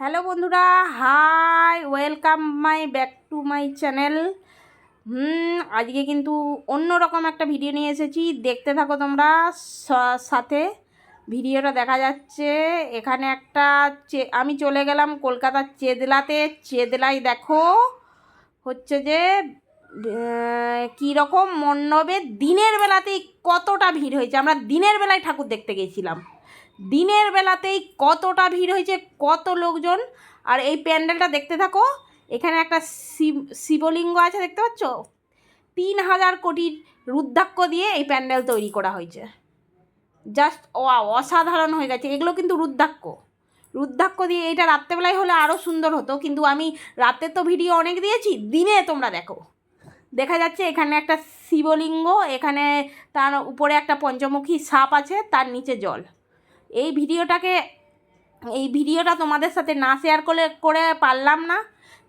Hello বন্ধুরা, hi, welcome my back to my channel. Hmm, আজকে কিন্তু অন্যরকম একটা ভিডিও নিয়ে এসেছি। দেখতে থাকো তোমরা সাথে ভিডিওটা দেখা যাচ্ছে। এখানে একটা আমি চলে গেলাম কলকাতার চেদলাতে। চেদলায় দেখো, হচ্ছে যে কী রকম মণ্ডপে দিনের বেলাতেই কতটা ভিড় হয়েছে। আমরা দিনের বেলায় ঠাকুর দেখতে গেছিলাম। দিনের বেলাতেই কতটা ভিড় হয়েছে, কত লোকজন। আর এই প্যান্ডেলটা দেখতে থাকো, এখানে একটা শিব, শিবলিঙ্গ আছে, দেখতে পাচ্ছ? তিন হাজার কোটির রুদ্রাক্ষ দিয়ে এই প্যান্ডেল তৈরি করা হয়েছে। জাস্ট অসাধারণ হয়ে গেছে। এগুলো কিন্তু রুদ্রাক্ষ। রুদ্রাক্ষ দিয়ে এটা রাত্রেবেলায় হলে আরও সুন্দর হতো, কিন্তু আমি রাতে তো ভিডিও অনেক দিয়েছি, দিনে তোমরা দেখো। দেখা যাচ্ছে এখানে একটা শিবলিঙ্গ, এখানে তার উপরে একটা পঞ্চমুখী সাপ আছে, তার নিচে জল। এই ভিডিওটাকে, এই ভিডিওটা তোমাদের সাথে না শেয়ার করে করে পারলাম না।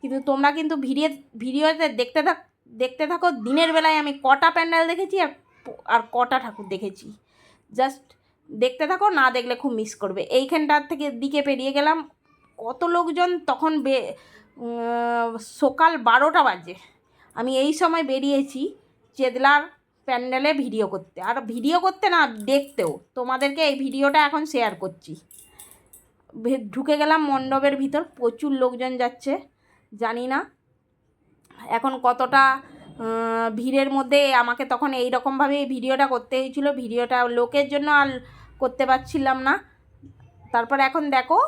কিন্তু তোমরা কিন্তু ভিডিও, ভিডিওতে দেখতে থাক, দেখতে থাকো, দিনের বেলায় আমি কটা প্যান্ডেল দেখেছি আর আর কটা ঠাকুর দেখেছি। জাস্ট দেখতে থাকো, না দেখলে খুব মিস করবে। এইখানটার থেকে দিকে পেরিয়ে গেলাম। কত লোকজন তখন বে সকাল বারোটা বাজে। আমি এই সময় বেরিয়েছি, চেদলার প্যান্ডেলে ভিডিও করতে। আর ভিডিও করতে না, দেখতেও। তোমাদেরকে এই ভিডিওটা এখন শেয়ার করছি। ঢুকে গেলাম মণ্ডপের ভিতর, প্রচুর লোকজন যাচ্ছে, জানি না। এখন কতটা ভিড়ের মধ্যে আমাকে তখন এই রকমভাবে এই ভিডিওটা করতে হয়েছিল। ভিডিওটা লোকের জন্য আর করতে পারছিলাম না। তারপর এখন দেখো,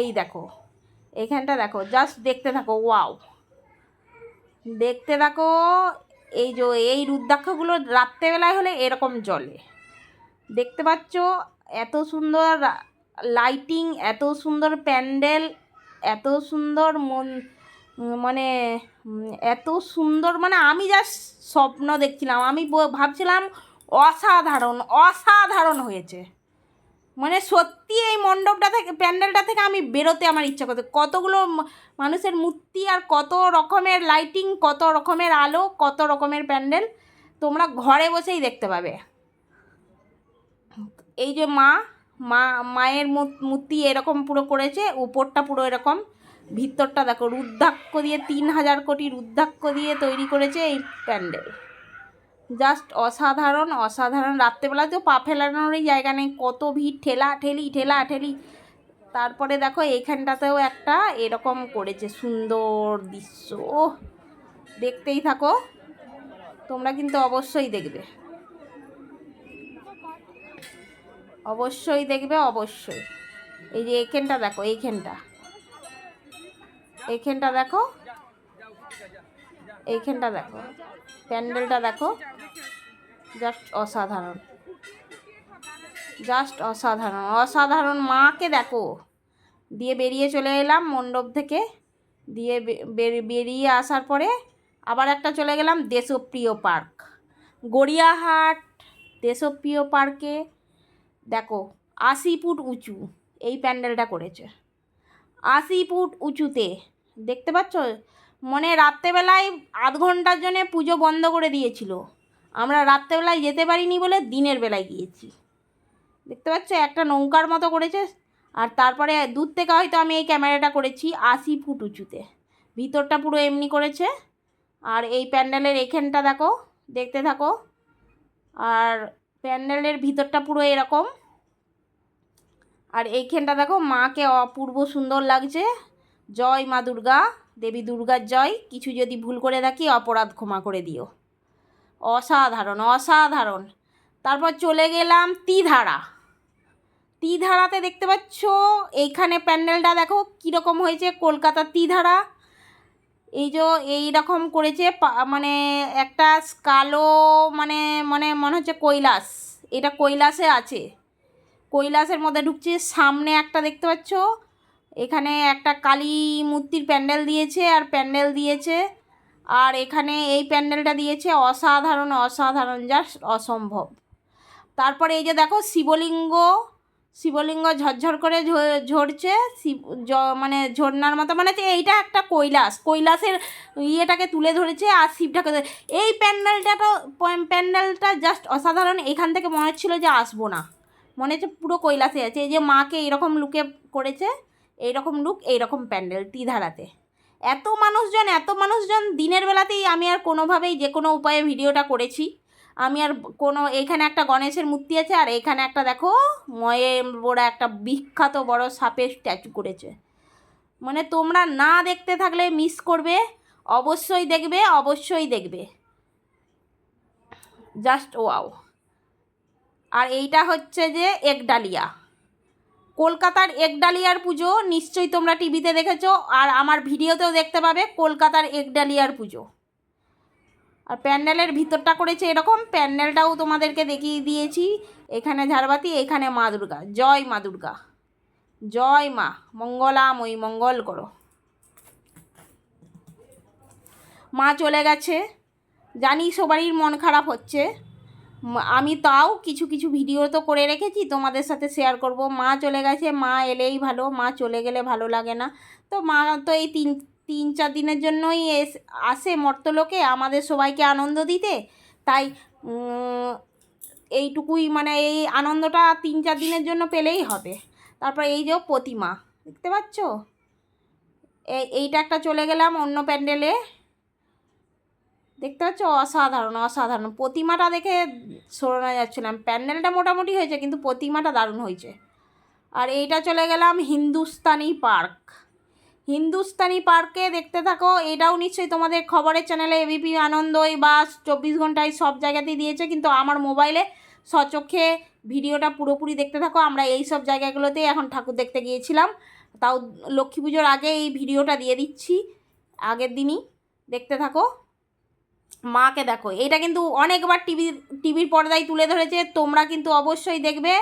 এই দেখো এইখানটা দেখো জাস্ট দেখতে থাকো ওয়াও দেখতে থাকো এই যে, এই রুদ্রাক্ষগুলো রাত্রেবেলায় হলে এরকম জলে দেখতে পাচ্ছ? এত সুন্দর লাইটিং এত সুন্দর প্যান্ডেল, এত সুন্দর মন মানে এত সুন্দর মানে আমি জাস্ট স্বপ্ন দেখছিলাম। আমি ভাবছিলাম অসাধারণ অসাধারণ হয়েছে। মানে সত্যি এই মণ্ডপটা থেকে, প্যান্ডেলটা থেকে আমি বেরোতে আমার ইচ্ছা করছে। কতগুলো মানুষের মূর্তি আর কত রকমের লাইটিং কত রকমের আলো, কত রকমের প্যান্ডেল, তোমরা ঘরে বসেই দেখতে পাবে। এই যে মা মা, মায়ের মূর্তি এরকম পুরো করেছে, উপরটা পুরো এরকম, ভিতরটা দেখো, রুদ্রাক্ষ দিয়ে তিন হাজার কোটি রুদ্রাক্ষ দিয়ে তৈরি করেছে এই প্যান্ডেল। জাস্ট অসাধারণ অসাধারণ। রাত্রেবেলা তো পা ফেলানোরই জায়গা নেই। কত ভিড়, ঠেলা, ঠেলি ঠেলা, ঠেলি। তারপরে দেখো এইখানটাতেও একটা এরকম করেছে সুন্দর দৃশ্য। দেখতেই থাকো। তোমরা কিন্তু অবশ্যই দেখবে। অবশ্যই দেখবে, অবশ্যই। এই যে এইখানটা দেখো, এইখানটা। এইখানটা দেখো। এইখানটা দেখো। প্যান্ডেলটা দেখো। জাস্ট অসাধারণ। জাস্ট অসাধারণ। অসাধারণ মাকে দেখো। দিয়ে বেরিয়ে চলে এলাম মণ্ডপ থেকে। দিয়ে বেরিয়ে আসার পরে আবার একটা চলে গেলাম দেশপ্রিয় পার্ক। গড়িয়াহাট দেশপ্রিয় পার্কে। দেখো, আশি ফুট উঁচু এই প্যান্ডেলটা করেছে। আশি ফুট উঁচুতে, দেখতে পাচ্ছ? মানে রাত্রেবেলায় আধ ঘণ্টার জন্য পুজো বন্ধ করে দিয়েছিল। আমরা রাত্রেবেলায় যেতে পারিনি বলে দিনের বেলায় গিয়েছি। দেখতে পাচ্ছ, একটা নৌকার মতো করেছে। আর তারপরে দূর থেকে হয়তো আমি এই ক্যামেরাটা করেছি আশি ফুট উঁচুতে। ভিতরটা পুরো এমনি করেছে। আর এই প্যান্ডেলের এখানটা দেখো, দেখতে থাকো। আর প্যান্ডেলের ভিতরটা পুরো এরকম। আর এইখানটা দেখো, মাকে অপূর্ব সুন্দর লাগছে। জয় মা দুর্গা। দেবী দুর্গার জয়, কিছু যদি ভুল করে থাকি অপরাধ ক্ষমা করে দিও। অসাধারণ অসাধারণ। তারপর চলে গেলাম তিধারা। তিধারাতে দেখতে পাচ্ছ এইখানে প্যান্ডেলটা দেখো কীরকম হয়েছে, কলকাতার তিধারা। এই যে এই রকম করেছে মানে একটা কালো মানে মানে মনে হচ্ছে কৈলাস। এটা কৈলাসে আছে। কৈলাসের মধ্যে ঢুকছে, সামনে একটা দেখতে পাচ্ছ এখানে একটা কালী মূর্তির প্যান্ডেল দিয়েছে আর প্যান্ডেল দিয়েছে। আর এখানে এই প্যান্ডেলটা দিয়েছে অসাধারণ অসাধারণ, জাস্ট অসম্ভব। তারপরে এই যে দেখো শিবলিঙ্গ শিবলিঙ্গ ঝরঝর করে ঝরছে, শিব মানে ঝর্নার মতো মানে এইটা একটা কৈলাস, কৈলাসের ইয়েটাকে তুলে ধরেছে আর শিবটাকে এই প্যান্ডেলটা তো প্যান্ডেলটা জাস্ট অসাধারণ, এখান থেকে মনে হচ্ছিল যে আসব না। মনে হচ্ছে পুরো কৈলাসে আছে, এই যে মাকে এরকম লুকে করেছে। এইরকম লুক এইরকম প্যান্ডেল টিধারাতে এত মানুষজন এত মানুষজন, দিনের বেলাতেই আমি আর কোনোভাবেই যে কোনো উপায়ে ভিডিওটা করেছি। আমি আর কোনো, এখানে একটা গণেশের মূর্তি আছে, আর এখানে একটা দেখো ময়ে বড় একটা বিখ্যাত বড় সাপের স্ট্যাচু করেছে। মানে তোমরা না দেখতে থাকলে মিস করবে, অবশ্যই দেখবে অবশ্যই দেখবে। জাস্ট ওয়াও আর এইটা হচ্ছে যে একডালিয়া কলকাতার একডালিয়ার পুজো নিশ্চয়ই তোমরা টিভিতে দেখেছ আর আমার ভিডিওতেও দেখতে পাবে কলকাতার একডালিয়ার পুজো। আর প্যান্ডেলের ভিতরটা করেছে এরকম, প্যান্ডেলটাও তোমাদেরকে দেখিয়ে দিয়েছি। এখানে ঝাড়বাতি, এখানে মা দুর্গা। জয় মা দুর্গা। জয় মা। মঙ্গলাময়ী মঙ্গল করো। মা চলে গেছে। জানি সবারই মন খারাপ হচ্ছে। আমি তাও কিছু কিছু ভিডিও তো করে রেখেছি, তোমাদের সাথে শেয়ার করব। মা চলে গেছে, মা এলেই ভালো, মা চলে গেলে ভালো লাগে না। তো মা তো এই তিন তিন, চার দিনের জন্যই এস, আসে মর্তলোকে, আমাদের সবাইকে আনন্দ দিতে। তাই এইটুকুই মানে এই আনন্দটা তিন, চার দিনের জন্য পেলেই হবে। তারপর এই যে প্রতিমা, দেখতে পাচ্ছ? এই এইটা একটা চলে গেলাম অন্য প্যান্ডেলে। দেখতে পাচ্ছ? অসাধারণ অসাধারণ। প্রতিমাটা দেখে সরানো যাচ্ছিল না প্যান্ডেলটা মোটামুটি হয়েছে, কিন্তু প্রতিমাটা দারুণ হয়েছে। আর এইটা চলে গেলাম হিন্দুস্তানি পার্ক। হিন্দুস্তানি পার্কে দেখতে থাকো, এটাও নিশ্চয়ই তোমাদের খবরের চ্যানেলে এবিপি আনন্দই বা চব্বিশ ঘন্টায় সব জায়গাতেই দিয়েছে, কিন্তু আমার মোবাইলে সচক্ষে ভিডিওটা পুরোপুরি দেখতে থাকো। আমরা এই সব জায়গাগুলোতেই এখন ঠাকুর দেখতে গিয়েছিলাম। তাও লক্ষ্মী পুজোর আগে এই ভিডিওটা দিয়ে দিচ্ছি। আগের দিনই দেখতে থাকো। মাকে দেখো, এটা কিন্তু অনেকবার টিভি, টিভির পর্দায় তুলে ধরেছে, তোমরা কিন্তু অবশ্যই দেখবে।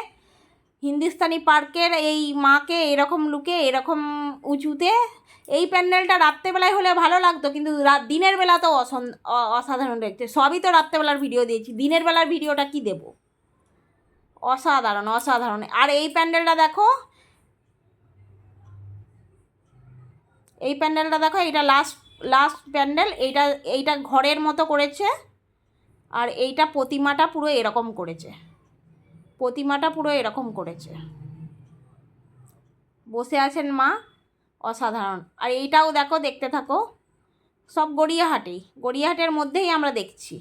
হিন্দুস্তানি পার্কের এই মাকে এরকম লুকে, এরকম উঁচুতে, এই প্যান্ডেলটা রাত্রেবেলায় হলে ভালো লাগতো, কিন্তু দিনের বেলা তো অসাধারণ দেখতে। সবই তো রাত্রেবেলার ভিডিও দিয়েছি, দিনের বেলার ভিডিওটা কি দেব? অসাধারণ অসাধারণ। আর এই প্যান্ডেলটা দেখো, এই প্যান্ডেলটা দেখো, এইটা লাস্ট লাস্ট প্যান্ডেল এইটা এইটা ঘরের মতো করেছে, আর এইটা প্রতিমাটা পুরো এরকম করেছে। প্রতিমাটা পুরো এরকম করেছে। বসে আছেন মা, অসাধারণ। আর এইটাও দেখো, দেখতে থাকো। সব গড়িয়াহাটেই গড়িয়াহাটের মধ্যেই আমরা দেখছি।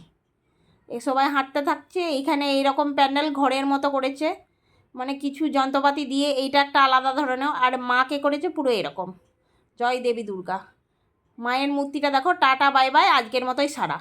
এই সবাই হাঁটতে থাকছে, এইখানে এইরকম প্যান্ডেল ঘরের মতো করেছে। মানে কিছু যন্ত্রপাতি দিয়ে এইটা একটা আলাদা ধরনের, আর মাকে করেছে পুরো এরকম। জয় দেবী দুর্গা। মায়ের মূর্তিটা দেখো টাটা বাই বাই আজকের মতোই সারা।